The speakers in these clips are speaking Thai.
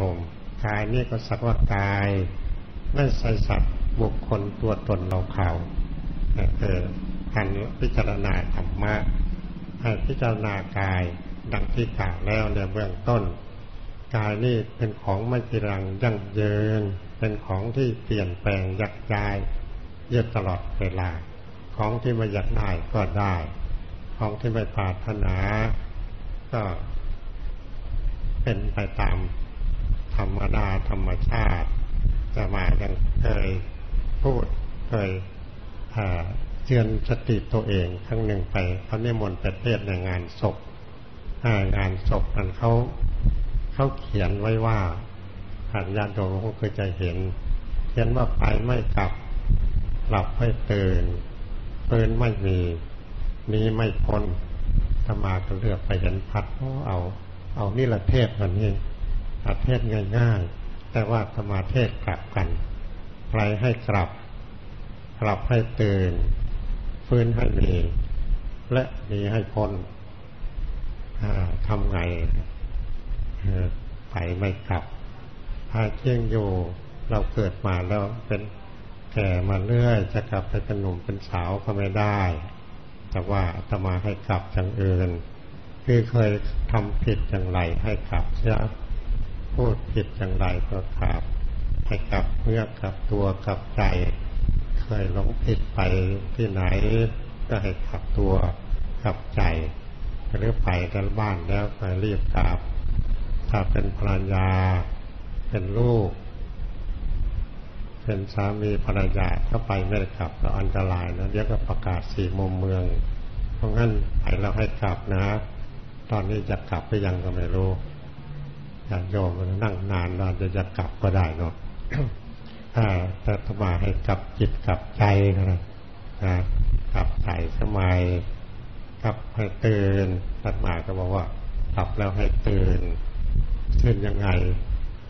ารมณ์กายนี่ก็สักว่ากายไม่ใช่สัตว์บุคคลตัวตนเราเขาเออการพิจารณาธรรมะให้พิจารณากายดังที่กล่าวแล้วในเบื้องต้น กายนี่เป็นของไม่จีรังยั่งยืนเป็นของที่เปลี่ยนแปลงยักย้ายเยอะตลอดเวลา ของที่ไม่อยากได้ก็ได้ ของที่ไม่ปรารถนา ก็เป็นไปตาม ธรรมดาธรรมชาติจะมายังเคยพูดเคยเตือนสติตัวเองครั้งหนึ่งไปเขาเนี่ยมนต์ไปเทศในงานศพงานศพนั้นเขาเขาเขียนไว้ว่าผ่านญาติโยมก็เคยจะเห็น เขียนว่าไปไม่กลับหลับไม่ตื่นเปินไม่มีนี้ไม่พ้นธรรมาก็เลือกไปเห็นพัดเอาเอานี่ละเทศมันนี่ ประเทศง่ายๆ แต่ว่าธรรมาเทศกลับกันใครให้กลับกลับให้ตื่นฟื้นให้มีและมีให้พ้นทำไงไปไม่กลับพาเที่ยงอยู่เราเกิดมาแล้วเป็นแก่มาเรื่อยจะกลับไปเป็นหนุ่มเป็นสาวก็ไม่ได้ แต่ว่าจะมาให้กลับจังอื่นคือเคยทำผิดอย่างไรให้กลับเสีย พูดผิดอย่างไรก็กลับให้กลับเมื่อกลับตัวกลับใจเคยหลงผิดไปที่ไหน ก็ให้กลับตัวกลับใจหรือไปกันบ้านแล้วไปรีบกลับถ้าเป็นภรรยา เป็นลูก เป็นสามีภรรยาถ้าไปไม่ได้กลับเราอันตรายนะเดี๋ยวก็ประกาศสี่มุมเมือง เพราะงั้นไปเราให้กลับนะ ตอนนี้จะกลับไปยังก็ไม่รู้ อยากโยมมันนั่งนานเราจะจะกลับก็ได้เนาะแต่ถ้ามาให้กลับจิตกลับใจนะนะกลับใจสมัยกลับให้ตื่นตัดมาก็บอกว่ากลับแล้วให้ตื่นตื่นยังไง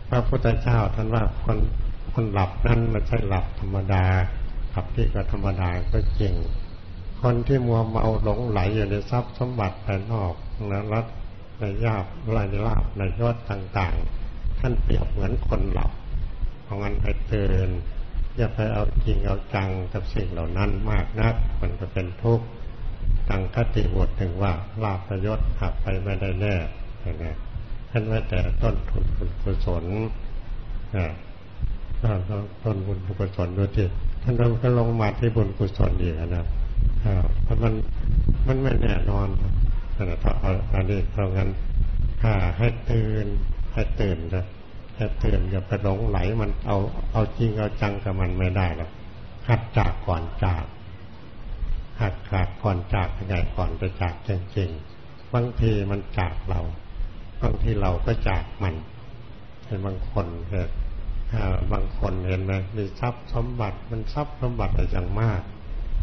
พระพุทธเจ้าท่านว่าคนคนหลับนั้นไม่ใช่หลับธรรมดาหลับที่ก็ธรรมดาก็จริงคนที่มัวเมาหลงไหลอยู่ในทรัพย์สมบัติภายนอกนะรัฐ ในยาบรในลาบในยอดต่างๆ ท่านเปรียบเหมือนคนหลับเพราะงั้นไปเตือนอย่าไปเอาจริงเอาจังกับสิ่งเหล่านั้นมากนักมันจะเป็นทุกข์ตั้งคติบทถึงว่าลาบประยศหักไปไม่ได้แน่ไหมท่านว่าแต่ต้นทุนบุญกุศลนะต้นบุญกุศลดูที่ท่านก็ลงมาที่บุญกุศลอีกนะเพราะมันมันไม่แน่นอน นะเพราะอันนี้เพราะงั้นถ้าให้ตื่นให้ตื่นนะให้ตื่นอย่าไปหลงไหลมันเอาเอาจริงเอาจังกับมันไม่ได้หรอกหัดจากก่อนจากหัดขาดก่อนจากยังไงก่อนจะจากจริงๆบางทีมันจากเราบางทีเราก็จากมันเห็นบางคนเห็นบางคนเห็นไหมมีทรัพย์สมบัติมันทรัพย์สมบัติอะไรอย่างมาก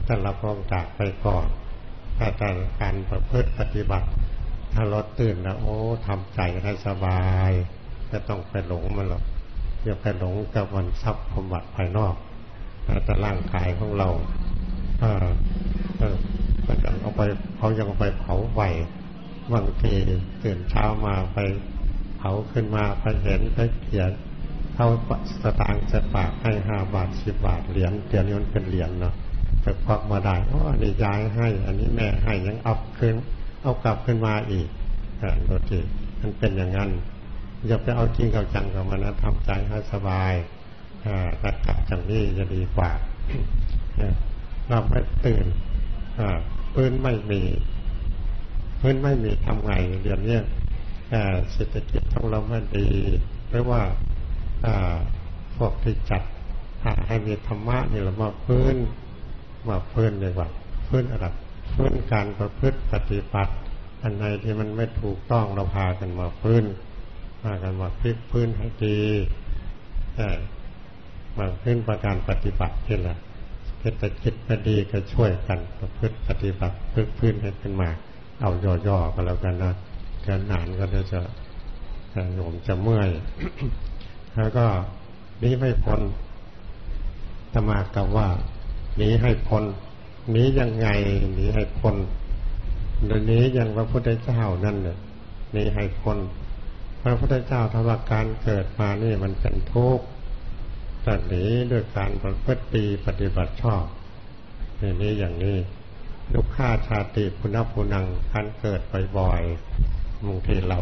แต่เราก็จากไปก่อน แต่การประพฤติปฏิบัติ ถ้าเราตื่นแล้วโอ้ทำใจให้สบายไม่ต้องไปหลงมันหรอกอย่าไปหลงกับวันทรัพย์สมบัติภายนอกแต่ร่างกายของเราเออเออเอาไปเขายังไปเผาไฟบางทีตื่นเช้ามาไปเผาขึ้นมาไปเห็นไปเขียนเขาสตางค์จะปากให้ห้าบาทสิบบาทเหรียญเหรียญนี้มันเป็นเหรียญเนาะ ไปควักมาได้โอ้อันนี้ยายให้ อันนี้แม่ให้ยังเอาขึ้นเอากลับขึ้นมาอีกโดยที่มันเป็นอย่างนั้นอย่าไปเอาจริงเอาจังกับมันนะทำใจให้สบายรักกับจังนี้จะดีกว่าเราไม่ตื่นปืนไม่มีพื้นไม่มีทำไงเดี๋ยวนี้เศรษฐกิจของเราไม่ดีหรือว่าพวกที่จัดให้มีธรรมะนี่เรามาพื้น มาพื้นเลยว่าพื้นอะไรพื้นการประพฤติปฏิบัติ อันไหนที่มันไม่ถูกต้องเราพากันมาพื้นพากันมาพลิกพื้นให้ดีมาพื้นประการปฏิบัติที่ละเศรษฐกิจไม่ดีก็ช่วยกันประพฤติปฏิบัติพื้นพื้นให้ขึ้นมา เอาย่อๆก็แล้วกันนะแกนนานก็จะโยมจะเมื่อยแล้วก็นี้ไม่พ้นธรรมากับว่า หนีให้พ้นนี้ยังไงหนีให้พ้นเดี๋ยวนี้ยังพระพุทธเจ้านั่นเนี่ยหนีให้พ้นพระพุทธเจ้าทว่าการเกิดมานี่มันเป็นทุกข์แตัดหนีด้วยการประพฤติปฏิบัติชอบนี่นี้อย่างนี้ลูกข้าชาติพุนพุนังการเกิดบ่อยๆบางทีเรา